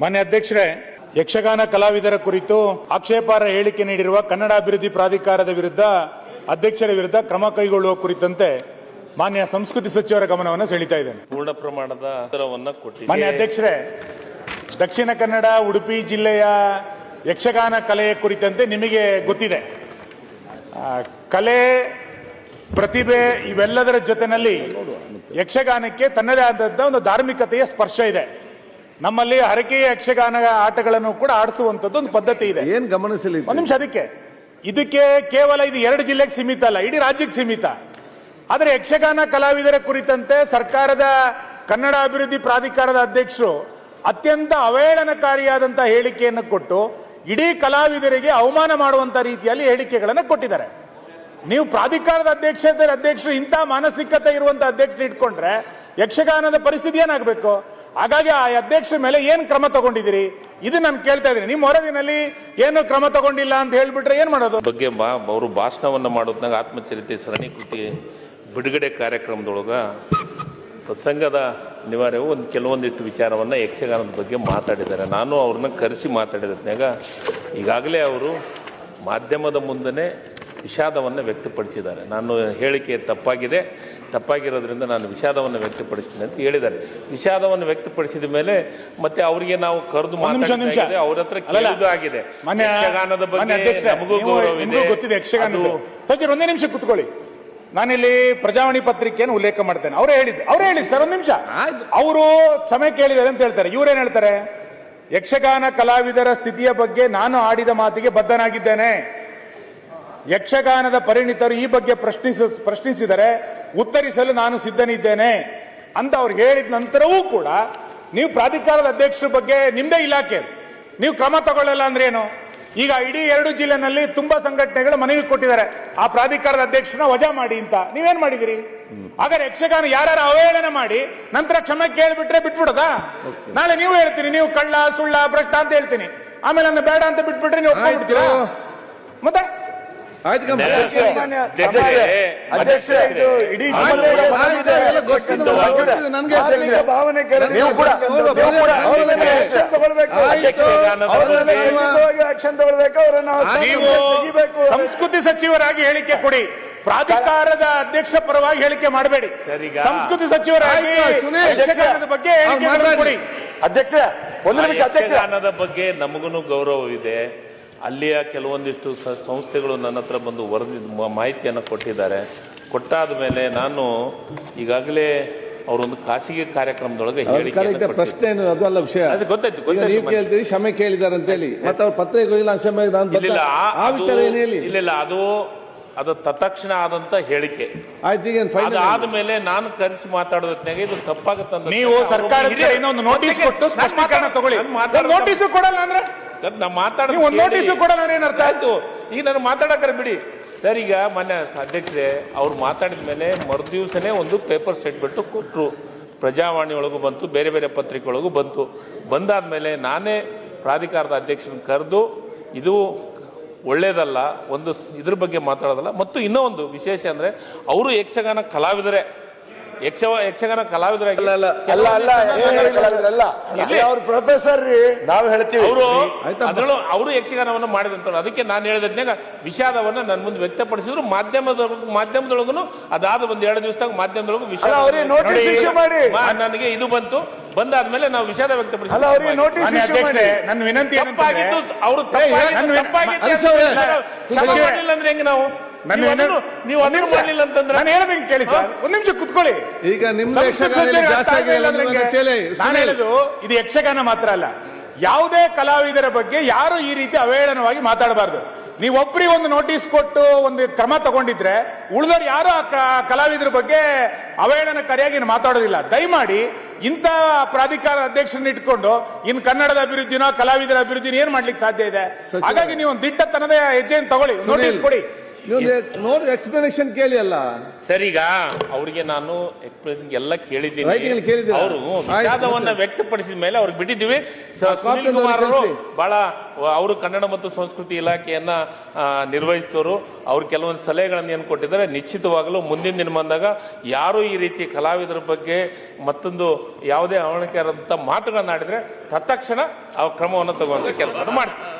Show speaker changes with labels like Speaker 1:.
Speaker 1: ಮಾನ್ಯ ಅಧ್ಯಕ್ಷರೇ ಯಕ್ಷಗಾನ ಕಲಾವಿದರ ಕುರಿತು ಆಕ್ಷೇಪಾರ್ಹ ಹೇಳಿಕೆ ನೀಡಿರುವ ಕನ್ನಡ ಅಭಿವೃದ್ಧಿ ಪ್ರಾಧಿಕಾರದ ವಿರುದ್ಧ ಅಧ್ಯಕ್ಷರ ವಿರುದ್ಧ ಕ್ರಮ ಕೈಗೊಳ್ಳುವ ಕುರಿತಂತೆ ಮಾನ್ಯ ಸಂಸ್ಕೃತಿ ಸಚಿವರ ಗಮನವನ್ನು ಸೆಳೀತಾ ಇದ್ದೇನೆ.
Speaker 2: ಪೂರ್ಣ ಪ್ರಮಾಣದ ಉತ್ತರವನ್ನ ಕೊಟ್ಟಿದೆ
Speaker 1: ಮಾನ್ಯ ಅಧ್ಯಕ್ಷರೇ ದಕ್ಷಿಣ ಕನ್ನಡ ಉಡುಪಿ ಜಿಲ್ಲೆಯ ಯಕ್ಷಗಾನ ಕಲೆಯ ಕುರಿತಂತೆ ನಿಮಗೆ ಗೊತ್ತಿದೆ. ಆ, ಕಲೆ ಪ್ರತಿಭೆ ಇವೆಲ್ಲದರ ಜೊತೆನಲ್ಲಿ ಯಕ್ಷಗಾನಕ್ಕೆ ತನ್ನದೇ ಆದಂತಹ ಒಂದು ಧಾರ್ಮಿಕತೆಯ ಸ್ಪರ್ಶ ಇದೆ. ನಮ್ಮಲ್ಲಿ ಹರಕೆಯ ಯಕ್ಷಗಾನ ಆಟಗಳನ್ನು ಕೂಡ ಆಡಿಸುವಂತದ್ದು ಒಂದು ಪದ್ಧತಿ ಇದೆ.
Speaker 3: ಏನ್ ಗಮನಿಸಲಿ
Speaker 1: ಒಂದ್ ನಿಮಿಷ ಅದಕ್ಕೆ. ಇದಕ್ಕೆ ಕೇವಲ ಇದು ಎರಡು ಜಿಲ್ಲೆಗೆ ಸೀಮಿತ ಅಲ್ಲ ಇಡೀ ರಾಜ್ಯಕ್ಕೆ ಸೀಮಿತ. ಆದರೆ ಯಕ್ಷಗಾನ ಕಲಾವಿದರ ಕುರಿತಂತೆ ಸರ್ಕಾರದ ಕನ್ನಡ ಅಭಿವೃದ್ಧಿ ಪ್ರಾಧಿಕಾರದ ಅಧ್ಯಕ್ಷರು ಅತ್ಯಂತ ಅವಹೇಳನಕಾರಿಯಾದಂತಹ ಹೇಳಿಕೆಯನ್ನು ಕೊಟ್ಟು ಇಡೀ ಕಲಾವಿದರಿಗೆ ಅವಮಾನ ಮಾಡುವಂತ ರೀತಿಯಲ್ಲಿ ಹೇಳಿಕೆಗಳನ್ನು ಕೊಟ್ಟಿದ್ದಾರೆ. ನೀವು ಪ್ರಾಧಿಕಾರದ ಅಧ್ಯಕ್ಷತೆ ಅಧ್ಯಕ್ಷರು ಇಂಥ ಮಾನಸಿಕತೆ ಇರುವಂತಹ ಅಧ್ಯಕ್ಷರು ಇಟ್ಕೊಂಡ್ರೆ ಯಕ್ಷಗಾನದ ಪರಿಸ್ಥಿತಿ ಏನಾಗಬೇಕು? ಹಾಗಾಗಿ ಆ ಅಧ್ಯಕ್ಷರ ಮೇಲೆ ಏನು ಕ್ರಮ ತಗೊಂಡಿದ್ದೀರಿ? ಇದು ನಾನು ಕೇಳ್ತಾ ಇದ್ದೀನಿ. ನಿಮ್ಮ ವರದಿನಲ್ಲಿ ಏನು ಕ್ರಮ ತಗೊಂಡಿಲ್ಲ ಅಂತ ಹೇಳಿಬಿಟ್ರೆ ಏನು ಮಾಡೋದು?
Speaker 2: ಬಗ್ಗೆ ಬಾ, ಅವರು ಭಾಷಣವನ್ನು ಮಾಡೋದ್ನಾಗ ಆತ್ಮಚರಿತೆ, ಸರಣಿ ಕೃತಿ, ಬಿಡುಗಡೆ ಕಾರ್ಯಕ್ರಮದೊಳಗ ಪ್ರಸಂಗದ ನಿವಾರ್ಯವು ಒಂದು ಕೆಲವೊಂದಿಷ್ಟು ವಿಚಾರವನ್ನು ಯಕ್ಷಗಾನದ ಬಗ್ಗೆ ಮಾತಾಡಿದ್ದಾರೆ. ನಾನು ಅವ್ರನ್ನ ಕರೆಸಿ ಮಾತಾಡಿದ್ನಾಗ ಈಗಾಗಲೇ ಅವರು ಮಾಧ್ಯಮದ ಮುಂದೆನೇ ವಿಷಾದವನ್ನು ವ್ಯಕ್ತಪಡಿಸಿದ್ದಾರೆ. ನಾನು ಹೇಳಿಕೆ ತಪ್ಪಾಗಿದೆ. ತಪ್ಪಾಗಿರೋದ್ರಿಂದ ನಾನು ವಿಷಾದವನ್ನು ವ್ಯಕ್ತಪಡಿಸಿದೆ ಅಂತ ಹೇಳಿದ್ದಾರೆ. ವಿಷಾದವನ್ನು ವ್ಯಕ್ತಪಡಿಸಿದ ಮೇಲೆ ಮತ್ತೆ ಅವರಿಗೆ ನಾವು ಕರೆದು ಮಾತಾಡಿದ್ರೆ. ಅವ್ರ ಹತ್ರ. ಕೇಳಿದ್ದು ಆಗಿದೆ. ಯಕ್ಷಗಾನದ ಬಗ್ಗೆ
Speaker 1: ಅಧ್ಯಕ್ಷರೇ,
Speaker 2: ನಮಗೂ
Speaker 1: ನೀವು-
Speaker 2: ಗೌರವ ಇದೆ
Speaker 1: ಗೊತ್ತಿದೆ ಯಕ್ಷಗಾನದ್ದು
Speaker 2: ಅದು-
Speaker 1: ಸಚಿವರು ಒಂದೇ ನಿಮಿಷ ಕುತ್ಕೊಳ್ಳಿ. ನಾನಿಲ್ಲಿ ಪ್ರಜಾವಾಣಿ ಪತ್ರಿಕೆಯನ್ನು ಉಲ್ಲೇಖ ಮಾಡ್ತೇನೆ. ಅವರೇ ಹೇಳಿದ್ದು ಅವರೇ ಹೇಳಿದ್ದು ಸರ್ ಒಂದು ನಿಮಿಷ. ಅವರು ಕ್ಷಮೆ ಕೇಳಿದ್ದಾರೆ ಅಂತ ಹೇಳ್ತಾರೆ. ಇವ್ರೇನ್ ಹೇಳ್ತಾರೆ? ಯಕ್ಷಗಾನ ಕಲಾವಿದರ ಸ್ಥಿತಿಯ ಬಗ್ಗೆ ನಾನು ಆಡಿದ ಮಾತಿಗೆ ಬದ್ಧನಾಗಿದ್ದೇನೆ. ಯಕ್ಷಗಾನದ ಪರಿಣಿತರು ಈ ಬಗ್ಗೆ ಪ್ರಶ್ನಿಸ, ಪ್ರಶ್ನಿಸಿದರೆ ಉತ್ತರಿಸಲು ನಾನು ಸಿದ್ಧನಿದ್ದೇನೆ ಅಂತ ಅವ್ರು ಹೇಳಿದ ನಂತರವೂ ಕೂಡ ನೀವು ಪ್ರಾಧಿಕಾರದ ಅಧ್ಯಕ್ಷರ ಬಗ್ಗೆ ನಿಮ್ದೇ ಇಲಾಖೆ. ನೀವು ಕ್ರಮ ತಗೊಳ್ಳಲ್ಲ ಅಂದ್ರೆ ಏನು? ಈಗ ಇಡೀ ಎರಡು ಜಿಲ್ಲೆನಲ್ಲಿ ತುಂಬಾ ಸಂಘಟನೆಗಳು ಮನವಿ ಕೊಟ್ಟಿದ್ದಾರೆ. ಆ ಪ್ರಾಧಿಕಾರದ ಅಧ್ಯಕ್ಷರನ್ನ ವಜಾ ಮಾಡಿ ಅಂತ. ನೀವೇನ್ ಮಾಡಿದಿರಿ? ಹಾಗಾದ್ರೆ ಯಕ್ಷಗಾನ ಯಾರು ಅವಹೇಳನ ಮಾಡಿ ನಂತರ ಕ್ಷಮೆ ಕೇಳಿಬಿಟ್ರೆ ಬಿಟ್ಬಿಡೋದಾ? ನಾಳೆ ನೀವು ಹೇಳ್ತೀರಿ, ನೀವು ಕಳ್ಳ, ಸುಳ್ಳ, ಭ್ರಷ್ಟ ಅಂತ ಹೇಳ್ತೀನಿ. ಆಮೇಲೆ ಬೇಡ ಅಂತ ಬಿಟ್ಬಿಟ್ರೆ ನೀವು ಮತ್ತೆ
Speaker 2: ಅಧ್ಯಕ್ಷರೇ
Speaker 4: ಇದು ಇಡೀ ಭಾವನೆ action ತಗೊಳ್ಬೇಕು. ಅವರನ್ನ
Speaker 1: ಸಂಸ್ಕೃತಿ ಸಚಿವರಾಗಿ ಹೇಳಿಕೆ ಕೊಡಿ. ಪ್ರಾಧಿಕಾರದ ಅಧ್ಯಕ್ಷ ಪರವಾಗಿ ಹೇಳಿಕೆ ಮಾಡಬೇಡಿ. ಸಂಸ್ಕೃತಿ ಸಚಿವರಾಗಿ ಬಗ್ಗೆ ಹೇಳಿಕೆ
Speaker 3: ಮಾತಾಡಿ.
Speaker 1: ಕೊಡಿ.
Speaker 4: ಅಧ್ಯಕ್ಷ ಒಂದು ನಿಮಿಷ ಅಧ್ಯಕ್ಷ
Speaker 2: ಅನ್ನದ ಬಗ್ಗೆ ನಮಗೂ ಗೌರವವಿದೆ. ಅಲ್ಲಿಯ ಕೆಲವೊಂದಿಷ್ಟು ಸಂಸ್ಥೆಗಳು ನನ್ನ ಹತ್ರ ಬಂದು ವರದಿ ಮ- ಮಾಹಿತಿಯನ್ನು ಕೊಟ್ಟಿದ್ದಾರೆ. ಕೊಟ್ಟಾದ ಮೇಲೆ ನಾನು ಈಗಾಗಲೇ ಅವರೊಂದು ಖಾಸಗಿ ಕಾರ್ಯಕ್ರಮದೊಳಗೆ ಹೇಳಿಕೆ
Speaker 3: ಪ್ರಶ್ನೆ ಏನು ಅದು ಅಲ್ಲ ವಿಷಯ.
Speaker 2: ಅದು ಗೊತ್ತಾಯ್ತು, ಗೊತ್ತಾಯ್ತು
Speaker 3: ನೀವು. ಕೇಳ್ತೀರಿ ಕ್ಷಮೆ ಕೇಳಿದ್ದಾರೆ ಅಂತ ಹೇಳಿ. ಮತ್ತೆ ಅವ್ರ ಇಲ್ಲ ಕ್ಷಮೆ ನಾನು ಇಲ್ಲ,
Speaker 2: ಇಲ್ಲಿಲ್ಲ
Speaker 3: ಆ
Speaker 2: ಅದು-
Speaker 3: ವಿಚಾರ ಏನು ಹೇಳಿ?
Speaker 2: ಇಲ್ಲಿಲ್ಲ ಅದು ಅದು ತತ್ಕ್ಷಣ ಆದಂತ ಹೇಳಿಕೆ.
Speaker 3: ಆಯ್ತು ಈಗ ಫೈನಲ್
Speaker 2: ಅದಾದ ಮೇಲೆ ನಾನು ಕರೆಸಿ ಮಾತಾಡೋದಕ್ಕೆ ಇದು ತಪ್ಪಾಗುತ್ತೆ
Speaker 1: ನೀವು ಸರ್ಕಾರದ ಕಡೆಯಿಂದ ಒಂದು ನೋಟಿಸ್ ಕೊಟ್ಟು ಸ್ಪಷ್ಟೀಕರಣ ತಗೊಳ್ಳಿ. ನೋಟಿಸ್ ಕೊಡಲ್ಲ ಅಂದ್ರೆ?
Speaker 2: ಸರ್ ಮಾತಾಡ
Speaker 1: ನೀವು ಒಂದು ನೋಟಿಸ್ ಕೂಡ ನಾನೇನು ಅರ್ಥ
Speaker 2: ಆಯ್ತು ಈಗ ನಾನು ಮಾತಾಡಕ್ರೆ ಬಿಡಿ. ಸರ್ ಈಗ ಮೊನ್ನೆ ಅಧ್ಯಕ್ಷರೇ ಅವ್ರು ಮಾತಾಡಿದ ಮೇಲೆ ಮರುದಿವಸನೇ ಒಂದು ಪೇಪರ್ ಸ್ಟೇಟ್ಮೆಂಟ್ ಕೊಟ್ಟರು ಪ್ರಜಾವಾಣಿ ಒಳಗೂ ಬಂತು ಬೇರೆ ಬೇರೆ ಪತ್ರಿಕೆ ಒಳಗೂ ಬಂತು. ಬಂದಾದ ಮೇಲೆ ನಾನೇ ಪ್ರಾಧಿಕಾರದ ಅಧ್ಯಕ್ಷನ ಕರೆದು ಇದು ಒಳ್ಳೇದಲ್ಲ ಒಂದು ಇದ್ರ ಬಗ್ಗೆ ಮಾತಾಡೋದಲ್ಲ. ಮತ್ತು ಇನ್ನೂ ಒಂದು ವಿಶೇಷ ಅಂದ್ರೆ ಅವರು ಯಕ್ಷಗಾನ ಕಲಾವಿದರೇ ಯಕ್ಷ ಯಕ್ಷಗಾನ ಕಲಾವಿದರಾಗಿ
Speaker 4: ಅಲ್ಲ ಅಲ್ಲ
Speaker 2: ಇಲ್ಲಿ.
Speaker 4: ಅವ್ರ? ಪ್ರೊಫೆಸರ್ ರೀ. ನಾವು ಹೇಳ್ತೀವಿ.
Speaker 2: ಅವರು. ಅದರಲ್ಲೂ ಅವರು ಯಕ್ಷಗಾನವನ್ನು ಮಾಡಿದಂತವ್ರು ಅದಕ್ಕೆ ನಾನು ಹೇಳಿದ್ನಾಗ ವಿಷಾದವನ್ನ ನನ್ನ ಮುಂದೆ ವ್ಯಕ್ತಪಡಿಸಿದ್ರು. ಮಾಧ್ಯಮದ ಮಾಧ್ಯಮದೊಳಗೂ ಅದಾದ ಒಂದು ಎರಡು ದಿವಸದಾಗ ಮಾಧ್ಯಮದೊಳಗೂ ವಿಷಾದ
Speaker 4: ಮಾಡಿ.
Speaker 2: ನನಗೆ ಇದು ಬಂತು. ಬಂದಾದ್ಮೇಲೆ ನಾವು ವಿಷಾದ
Speaker 4: ಅವ್ರಿಗೆ ನೋಟಿಸ್
Speaker 1: ನನ್ನ ವಿನಂತಿ
Speaker 2: ತಪ್ಪಾಗಿದ್ದು ಅವರು ತಪ್ಪಾಗಿದ್ದು ಅಂದ್ರೆ ಹೆಂಗೆ ನಾವು?
Speaker 1: ನನ್ನ
Speaker 2: ನೀವು
Speaker 1: ವಿನಂತಿ-
Speaker 2: ಅದನ್ನು- ನೀವು
Speaker 1: ಒಂದ್
Speaker 2: ಅದನ್ನು
Speaker 1: ನಿಮಿಷ.
Speaker 2: ಮಾಡಲಿಲ್ಲ ಅಂತಂದ್ರೆ
Speaker 1: ನಾನು ಹೇಳೋದನ್ನ ಕೇಳಿ ಸರ್. ಒಂದ್ ನಿಮಿಷ ಕುತ್ಕೊಳ್ಳಿ.
Speaker 3: ಈಗ ನಿಮ್ಮ ಜಾಸ್ತಿ
Speaker 1: ಅರ್ಥ
Speaker 3: ಆಗಿಲ್ಲ
Speaker 1: ಆಗಿಲ್ಲ ಅಂದ್ರೆ
Speaker 3: ಅನ್ನೋದನ್ನ ಕೇಳಿ
Speaker 1: ನಾನು
Speaker 3: ಸುನೀಲ್.
Speaker 1: ಹೇಳೋದು ಇದು ಯಕ್ಷಗಾನ ಮಾತ್ರ ಅಲ್ಲ. ಯಾವುದೇ ಕಲಾವಿದರ ಬಗ್ಗೆ ಯಾರು ಈ ರೀತಿ ಅವೇಳನವಾಗಿ ಮಾತಾಡಬಾರ್ದು. ನೀವೊಬ್ಬರಿಗೆ ಒಂದು ನೋಟಿಸ್ ಕೊಟ್ಟು ಒಂದು ಕ್ರಮ ತಗೊಂಡಿದ್ರೆ ಉಳಿದವರು ಯಾರು ಆ ಕ- ಕಲಾವಿದರ ಬಗ್ಗೆ ಅವಹೇಳನಕಾರಿಯಾಗಿ ಇನ್ನು ಮಾತಾಡೋದಿಲ್ಲ. ದಯಮಾಡಿ ಇಂಥ ಪ್ರಾಧಿಕಾರ ಅಧ್ಯಕ್ಷರನ್ನ ಇಟ್ಕೊಂಡು ಇನ್ ಕನ್ನಡದ ಅಭಿವೃದ್ಧಿನೋ ಕಲಾವಿದರ ಅಭಿವೃದ್ಧಿನ ಏನ್ ಮಾಡ್ಲಿಕ್ಕೆ ಸಾಧ್ಯ ಇದೆ?
Speaker 3: ಸಚಿವ-
Speaker 1: ಹಾಗಾಗಿ ನೀವು ಒಂದು ದಿಟ್ಟತನದ ಹೆಜ್ಜೆಯನ್ನು ತಗೊಳ್ಳಿ. ನೋಟಿಸ್ ಕೊಡಿ.
Speaker 3: ನೋಡಿ ಎಕ್ಸ್ಪ್ಲನೇಷನ್ ಕೇಳಿ ಅಲ್ಲ
Speaker 2: ಸರ್ ಈಗ ಅವರಿಗೆ ನಾನು ಎಕ್ಸ್ಪ್ಲೇಷನ್ ಎಲ್ಲ ಕೇಳಿದ್ದೀನಿ? ಅವರು ವಿಷಾದವನ್ನ ವ್ಯಕ್ತಪಡಿಸಿದ ಮೇಲೆ ಅವ್ರಿಗೆ ಬಿಟ್ಟಿದ್ದೀವಿ. ಸುನೀಲ್ ಕುಮಾರ್ ಅವರು ಬಹಳ ಅವರು ಕನ್ನಡ ಮತ್ತು ಸಂಸ್ಕೃತಿ ಇಲಾಖೆಯನ್ನ ನಿರ್ವಹಿಸಿದವರು ಅವ್ರು ಕೆಲವೊಂದು ಸಲಹೆಗಳನ್ನು ಏನು ಕೊಟ್ಟಿದ್ದಾರೆ ನಿಶ್ಚಿತವಾಗಲೂ ಮುಂದಿನ ದಿನ ಬಂದಾಗ ಯಾರು ಈ ರೀತಿ ಕಲಾವಿದರ ಬಗ್ಗೆ ಮತ್ತೊಂದು ಯಾವುದೇ ಅವನಕಾರಂತ ಮಾತುಗಳನ್ನ ಆಡಿದ್ರೆ ತತ್ಕ್ಷಣ ಆ ಕ್ರಮವನ್ನು ತಗೊಂಡ ಕೆಲಸ ಮಾಡ್ತೀವಿ.